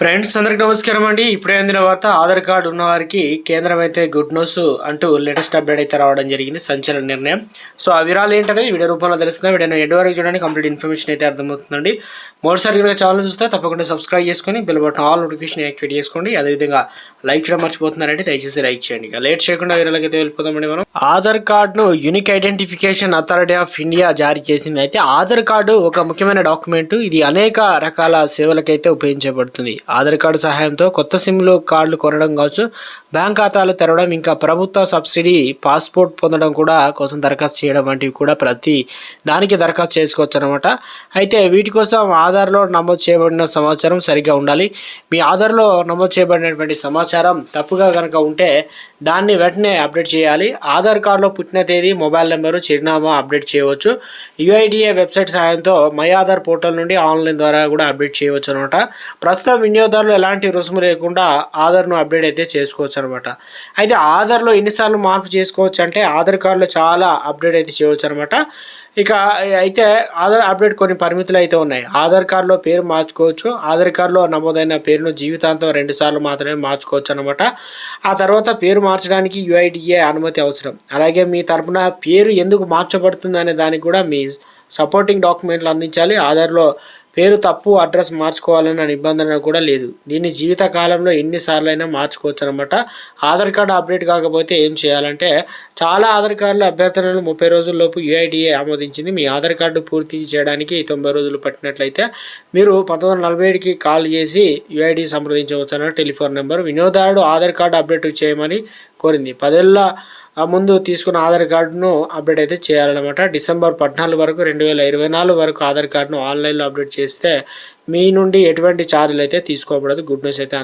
Friends అందరికి నమస్కారం అండి. ఇప్పుడే అందిన వార్త ఆధార్ కార్డు ఉన్న వారికి కేంద్రం అయితే గుడ్ న్యూస్ అంటూ లేటెస్ట్ అప్డేట్ అయితే రావడం జరిగింది సంచలన నిర్ణయం. సో ఆ వివరాలు ఏంటనేది వీడియో రూపంలో తెలుస్తుంది వీడియో ఎండ్ వరకు చూడండి కంప్లీట్ ఇన్ఫర్మేషన్ అయితే అర్థమవుతుందండి. మరోసారి కనుక ఛానల్ చూస్తే తప్పకుండా సబ్స్క్రైబ్ చేసుకొని bell button all notification activate చేసుకోండి. అదేవిధంగా లైక్ చేయడం మర్చిపోతున్నారంటే దయచేసి లైక్ చేయండి. ఇక లేట్ చేయకుండా వీరాలకి అయితే వెళ్ళిపోతామండి మనం. ఆధార్ కార్డును unique identification authority of India జారీ చేసింది. అయితే ఆధార్ కార్డు ఒక ముఖ్యమైన డాక్యుమెంట్. ఇది అనేక రకాల సేవలకైతే ఉపయోగించబడుతుంది. ఆధార్ కార్డు సహాయంతో కొత్త సిమ్లు కార్డులు కొనడం కావచ్చు. బ్యాంక్ ఖాతాలు తెరవడం ఇంకా ప్రభుత్వ సబ్సిడీ పాస్పోర్ట్ పొందడం కూడా కోసం దరఖాస్తు చేయడం వంటివి కూడా ప్రతి దానికి దరఖాస్తు చేసుకోవచ్చు అనమాట అయితే వీటి కోసం ఆధార్లో నమోదు చేయబడిన సమాచారం సరిగ్గా ఉండాలి. మీ ఆధార్లో నమోదు చేయబడినటువంటి సమాచారం తప్పుగా కనుక ఉంటే దాన్ని వెంటనే అప్డేట్ చేయాలి. ఆధార్ కార్డులో పుట్టిన తేదీ మొబైల్ నెంబరు చిరునామా అప్డేట్ చేయవచ్చు. యుఐడిఏ వెబ్సైట్ సహాయంతో మై ఆధార్ పోర్టల్ నుండి ఆన్లైన్ ద్వారా కూడా అప్డేట్ చేయవచ్చు అనమాట ప్రస్తుతం వినియోగదారులు ఎలాంటి రుసుము లేకుండా ఆధార్ను అప్డేట్ అయితే చేసుకోవచ్చు అనమాట అయితే ఆధార్లో ఎన్నిసార్లు మార్పు చేసుకోవచ్చు అంటే ఆధార్ కార్డులో చాలా అప్డేట్ అయితే చేయవచ్చు అనమాట ఇక అయితే ఆధార్ అప్డేట్ కొన్ని పరిమితులు అయితే ఉన్నాయి. ఆధార్ కార్డులో పేరు మార్చుకోవచ్చు. ఆధార్ కార్డులో నమోదైన పేరును జీవితాంతం రెండు సార్లు మాత్రమే మార్చుకోవచ్చు అనమాట ఆ తర్వాత పేరు మార్చడానికి యుఐడిఏ అనుమతి అవసరం. అలాగే మీ తరపున పేరు ఎందుకు మార్చబడుతుంది అనే దానికి కూడా మీ సపోర్టింగ్ డాక్యుమెంట్లు అందించాలి. ఆధార్లో పేరు తప్పు అడ్రస్ మార్చుకోవాలన్న నిబంధన కూడా లేదు. దీన్ని జీవితకాలంలో ఎన్నిసార్లైనా ఎన్నిసార్లు అయినా మార్చుకోవచ్చు అనమాట ఆధార్ కార్డు అప్డేట్ కాకపోతే ఏం చేయాలంటే చాలా ఆధార్ కార్డుల అభ్యర్థనలు ముప్పై రోజుల్లోపు యూఐడిఏ ఆమోదించింది. మీ ఆధార్ కార్డు పూర్తి చేయడానికి తొంభై రోజులు పట్టినట్లయితే మీరు పంతొమ్మిది వందల నలభై ఏడుకి కాల్ చేసి యూఐడి సంప్రదించవచ్చు అన్న టెలిఫోన్ నెంబర్. వినియోగదారుడు ఆధార్ కార్డు అప్డేట్ చేయమని కోరింది. పదేళ్ళ ముందు తీసుకున్న ఆధార్ కార్డును అప్డేట్ అయితే చేయాలన్నమాట. డిసెంబర్ పద్నాలుగు వరకు రెండు వేల ఇరవై నాలుగు వరకు ఆధార్ కార్డును ఆన్లైన్లో అప్డేట్ చేస్తే మీ నుండి ఎటువంటి ఛార్జీలు అయితే తీసుకోబడదు. గుడ్ న్యూస్ అయితే